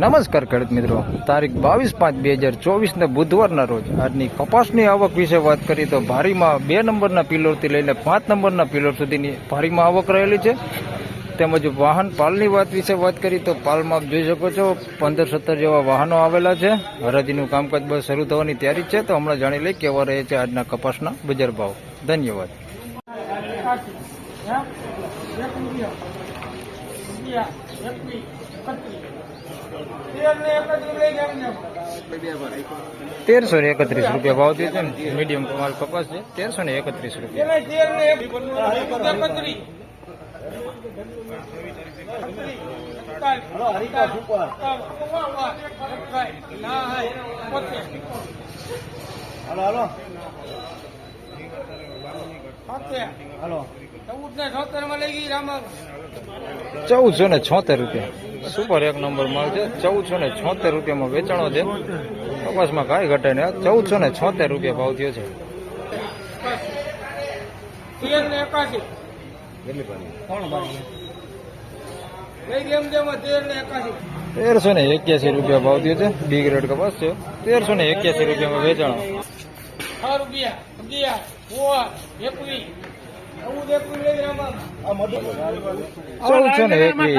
નમસ્કાર ખેડૂત મિત્રો. તારીખ બાવીસ પાંચ બે હજાર ચોવીસને બુધવારના રોજ આજની કપાસની આવક વિશે વાત કરીએ તો ભારીમાં બે નંબરના પિલરથી લઈને પાંચ નંબરના પિલર સુધીની ભારીમાં આવક રહેલી છે. તેમજ વાહન પાલની વાત વિશે વાત કરીએ તો પાલમાં આપ જોઈ શકો છો, પંદર સત્તર જેવા વાહનો આવેલા છે. હરાજીનું કામકાજ બસ શરૂ થવાની તૈયારી છે તો હમણાં જાણી લઈએ કેવા રહે છે આજના કપાસના બજાર ભાવ. ધન્યવાદ. તેરસો ને એકત્રીસ રૂપિયા ભાવ થયો છે ને. મીડિયમ કમાલ કપાસ છે. તેરસો ને એકત્રીસ રૂપિયા. હાલો. હાલો હાલો ચૌદસો ને છોતેર રૂપિયા. સુપર એક નંબર માલ છે. ચૌદસો ને છોતેર રૂપિયામાં વેચાણો છે. કપાસમાં કાંઈ ઘટે ને ચૌદસો ને છોતેર રૂપિયા ભાવ થયો છે. તેરસો ને એક્યાસી રૂપિયા ભાવ થયો છે. બી ગ્રેડ કપાસ છે. તેરસો ને એક્યાસી રૂપિયામાં વેચાણો. ચૌદસો ને એકવીસ.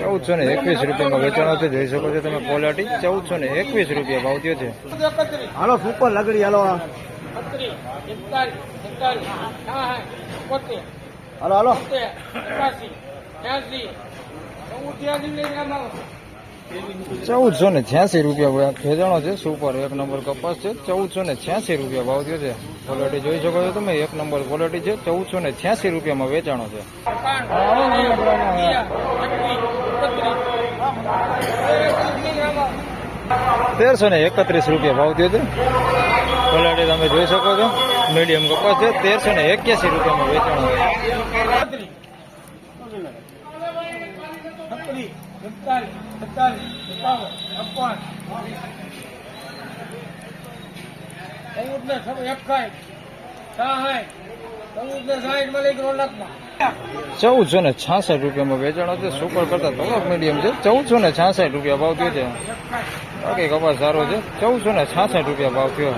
ચૌદસો ને એકવીસ રૂપિયામાં વેચાણ છે જોઈ શકો છો તમે ક્વોલિટી ચૌદસો ને એકવીસ રૂપિયા ભાવ થયો છે. હાલો સુપર લગડી હાલો. હાલો હાલો. ચૌદસો ને છ્યાસી રૂપિયા ભેજાણો છે, સુપર. એક નંબર કપાસ છે ચૌદસો ને છ્યાસી રૂપિયા ભાવ થયો છે. ક્વોલિટી જોઈ શકો છો તમે, એક નંબર ક્વોલિટી છે ચૌદસો ને છ્યાસી રૂપિયામાં વેચાણો છે. તેરસો ને એકત્રીસ રૂપિયા ભાવ થયો છે. ક્વોલિટી તમે જોઈ શકો છો. મીડિયમ કપાસ છે, તેરસો ને એક્યાસી રૂપિયામાં વેચાણો છે. ચૌદસો ને છાસઠ રૂપિયામાં વેચાણો છે સુપર કરતા થોડોક મીડિયમ છે. ચૌદસો ને છાસઠ રૂપિયા ભાવ થયો છે. બાકી કપાસ સારો છે. ચૌદસો ને છાસઠ રૂપિયા ભાવ થયો.